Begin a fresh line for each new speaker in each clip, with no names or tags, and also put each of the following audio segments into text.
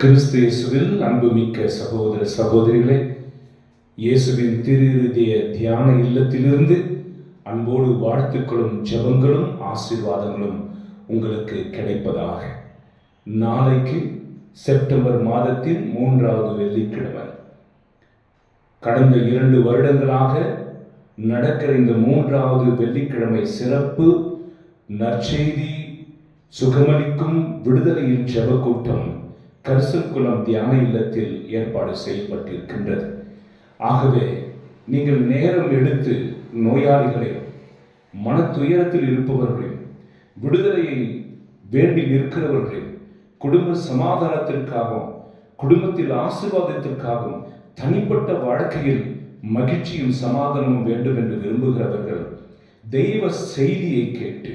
கிறிஸ்து இயேசுவில் அன்புமிக்க சகோதர சகோதரிகளே இயேசுவின் திருஇருதிய தியான இல்லத்திலிருந்து அன்போடு வாழ்த்துக்களும் ஜெபங்களும் ஆசீர்வாதங்களும் உங்களுக்கு கிடைப்பதாக. நாளைக்கு செப்டம்பர் மாதத்தின் மூன்றாவது வெள்ளிக்கிழமை. கடந்த இரண்டு வருடங்களாக நடக்கிற இந்த மூன்றாவது வெள்ளிக்கிழமை சிறப்பு நற்செய்தி சுகமளிக்கும் விடுதலையின் ஜெப கூட்டம் தியான இல்லத்தில் ஏற்பாடு செய்யப்பட்டிருக்கின்றது. ஆகவே நீங்கள் நேரம் எடுத்து நோயாளிகளையும் மன துயரத்தில் இருப்பவர்களையும் விடுதலையை வேண்டி நிற்கிறவர்களையும் குடும்ப சமாதானத்திற்காகவும் குடும்பத்தில் ஆசீர்வாதத்திற்காகவும் தனிப்பட்ட வாழ்க்கையில் மகிழ்ச்சியும் சமாதானமும் வேண்டும் என்று விரும்புகிறவர்கள் தெய்வ செய்தியை கேட்டு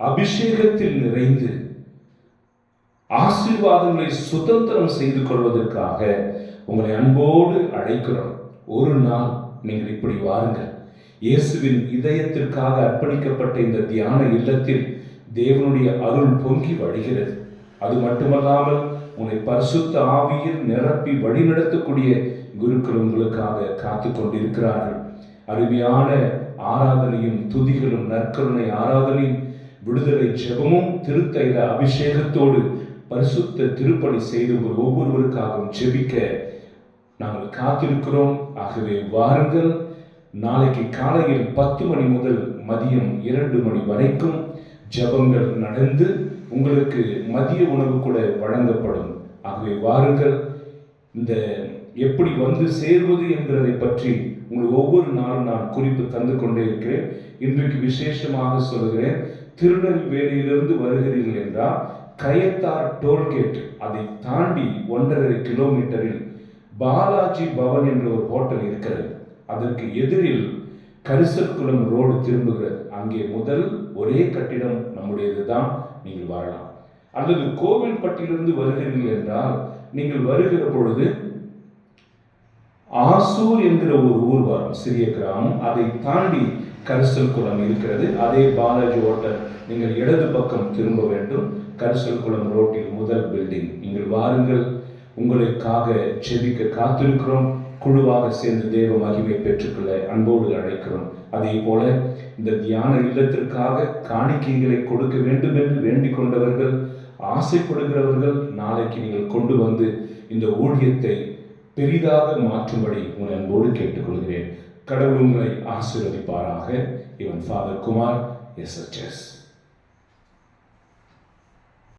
அபிஷேகத்தில் நிறைந்து ஆசீர்வாதங்களை சுதந்திரம் செய்து கொள்வதற்காக உங்களை அன்போடு அழைக்கிறோம். ஒரு நாள் நீங்கள் இப்படி வாருங்கள். இயேசுவின் இதயத்திற்காக அர்ப்பணிக்கப்பட்ட இந்த தியான இல்லத்தில் தேவனுடைய அருள் பொங்கி வழிகிறது. அது மட்டுமல்லாமல் உன்னை பரிசுத்த ஆவியில் நிரப்பி வழிநடத்தக்கூடிய குருக்கள் உங்களுக்காக காத்து கொண்டிருக்கிறார்கள். அருமையான ஆராதனையும் துதிகளும் நற்கருணை ஆராதனையும் விடுதலை ஜெபமும் திருத்தைல அபிஷேகத்தோடு பரிசுத்த திருப்பணி செய்து உங்கள் ஒவ்வொருவருக்காகவும் ஜெபிக்க நாங்கள் காத்திருக்கிறோம். ஆகவே வாருங்கள். நாளைக்கு காலையில் பத்து மணி முதல் மதியம் இரண்டு மணி வரைக்கும் ஜெபங்கள் நடந்து உங்களுக்கு மதிய உணவு கூட வழங்கப்படும். ஆகவே வாருங்கள். இந்த எப்படி வந்து சேர்வது என்கிறதை பற்றி உங்களுக்கு ஒவ்வொரு நாளும் நான் குறிப்பு தந்து கொண்டே இருக்கிறேன். இன்றைக்கு விசேஷமாக சொல்கிறேன் திருநெல்வேலியிலிருந்து வருகிறீர்கள் என்றால் கயத்தார் டோல்கேட் அதை தாண்டி ஒன்றரை கிலோமீட்டரில் பாலாஜி பவன் என்ற ஒரு ஹோட்டல் இருக்கிறது. அதற்கு எதிரில் கரிசல்குளம் ரோடு திரும்புகிறது. அங்கே முதல் ஒரே கட்டிடம் நம்முடையது தான் நீங்கள் வாழலாம் அல்லது கோவில்பட்டியிலிருந்து வருகிறீர்கள் என்றால் நீங்கள் வருகிற பொழுது ஆசூர் என்கிற ஒரு ஊர் வரும் சிறிய கிராமம். அதை தாண்டி கரிசல் குளம் இருக்கிறது. அதே பாலாஜி ஹோட்டல் நீங்கள் இடது பக்கம் திரும்ப வேண்டும். கரிசல் குளம் ரோட்டில் முதல் பில்டிங் நீங்கள் வாருங்கள் உங்களுக்காக செபிக்க காத்திருக்கிறோம். குழுவாக சேர்ந்து தேவ மகிமை பெற்றுக்கொள்ள அன்போடு அழைக்கிறோம். அதே போல இந்த தியான இல்லத்திற்காக காணிக்கைகளை கொடுக்க வேண்டும் என்று வேண்டிக் கொண்டவர்கள் ஆசைப்படுகிறவர்கள் நாளைக்கு நீங்கள் கொண்டு வந்து இந்த ஊழியத்தை பெரிதாக மாற்றும்படி உன் அன்போடு கேட்டுக்கொள்கிறேன். கடவுள் உங்களை ஆசீர்வதிப்பாராக. இவன் ஃபாதர் குமார் எஸ்